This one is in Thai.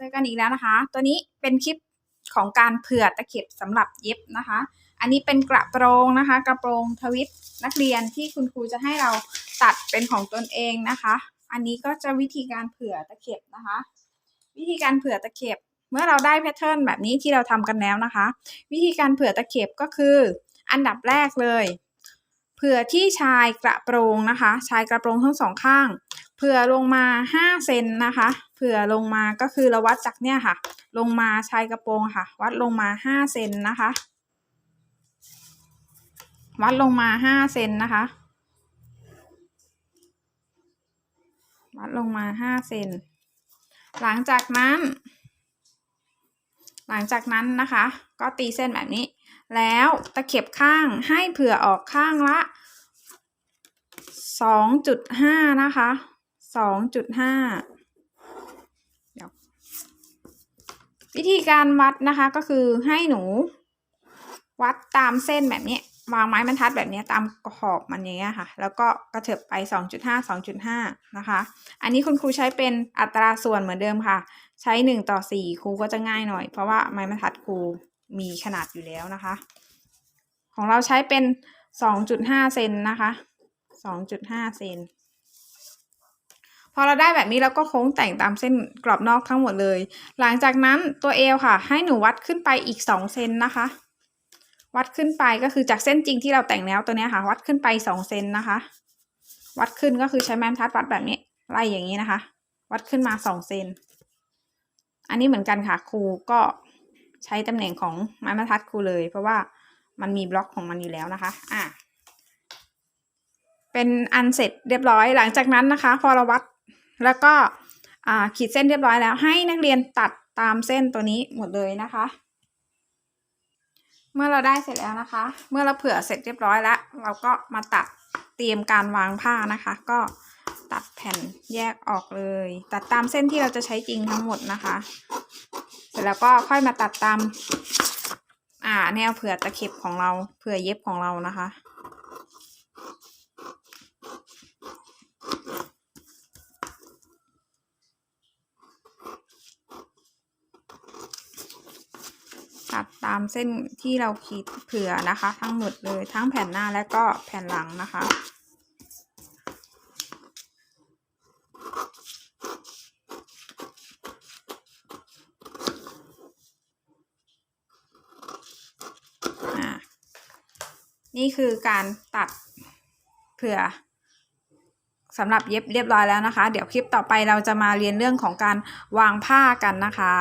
เจอกันอีกแล้วนะคะ ตัวนี้เป็นคลิปของการเผื่อตะเข็บสำหรับเย็บนะคะ อันนี้เป็นกระโปรงนะคะ กระโปรงทวิตนักเรียนที่คุณครูจะให้เราตัดเป็นของตนเองนะคะ อันนี้ก็จะวิธีการเผื่อตะเข็บนะคะ วิธีการเผื่อตะเข็บเมื่อเราได้แพทเทิร์นแบบนี้ที่เราทำกันแล้วนะคะ วิธีการเผื่อตะเข็บก็คือ อันดับแรกเลย เผื่อที่ชายกระโปรงนะคะ ชายกระโปรงทั้งสองข้าง เผื่อลงมา 5 เซนนะคะ เผื่อลงมาก็คือเราวัดจากเนี่ยค่ะ ลงมาชายกระโปรงค่ะ วัดลงมา 5 เซนนะคะ วัดลงมา 5 เซนนะคะ วัดลงมา 5 เซน หลังจากนั้น หลังจากนั้นนะคะ ก็ตีเส้นแบบนี้ แล้วตะเข็บข้างให้เผื่อออกข้างละ 2.5 นะคะ 2.5เดี๋ยววิธีการวัดนะคะก็คือให้หนู วัดตามเส้นแบบนี้ วางไม้บรรทัดแบบนี้ตามขอบมันอย่างเงี้ยค่ะ แล้วก็กระเถิบไป 2.5 2.5 นะคะ อันนี้คุณครูใช้เป็นอัตราส่วนเหมือนเดิมค่ะ ใช้ 1 ต่อ 4 ครูก็จะง่ายหน่อย เพราะว่าไม้บรรทัดครูมีขนาดอยู่แล้วนะคะ ของเราใช้เป็น 2.5 เซนนะคะ 2.5 เซน พอเราได้แบบนี้เราก็โค้งแต่งตามเส้นกรอบนอกทั้งหมดเลย หลังจากนั้นตัวเอวค่ะ ให้หนูวัดขึ้นไปอีก2เซนนะคะ วัดขึ้นไปก็คือจากเส้นจริงที่เราแต่งแล้วตัวนี้ค่ะ วัดขึ้นไป2เซนนะคะ วัดขึ้นก็คือใช้ไม้บรรทัดวัดแบบนี้ไล่อย่างนี้นะคะ วัดขึ้นมา2เซนอันนี้เหมือนกันค่ะครูก็ใช้ตำแหน่งของไม้บรรทัดครูเลย เพราะว่ามันมีบล็อกของมันอยู่แล้วนะคะ อะเป็นอันเสร็จเรียบร้อยหลังจากนั้นนะคะ พอเราวัด แล้วก็ขีดเส้นเรียบร้อยแล้ว ให้นักเรียนตัดตามเส้นตัวนี้หมดเลยนะคะ เมื่อเราได้เสร็จแล้วนะคะ เมื่อเราเผื่อเสร็จเรียบร้อยแล้ว เราก็มาตัดเตรียมการวางผ้านะคะ ก็ตัดแผ่นแยกออกเลย ตัดตามเส้นที่เราจะใช้จริงทั้งหมดนะคะ เสร็จแล้วก็ค่อยมาตัดตามอ่าแนวเผื่อตะเข็บของเราเผื่อเย็บของเรานะคะ ตัดตามเส้นที่เราขีดเผื่อนะคะ ทั้งหมดเลยทั้งแผ่นหน้าและก็แผ่นหลังนะคะอ่านี่คือการตัดเผื่อสำหรับเย็บเรียบร้อยแล้วนะคะ เดี๋ยวคลิปต่อไปเราจะมาเรียนเรื่องของการวางผ้ากันนะคะ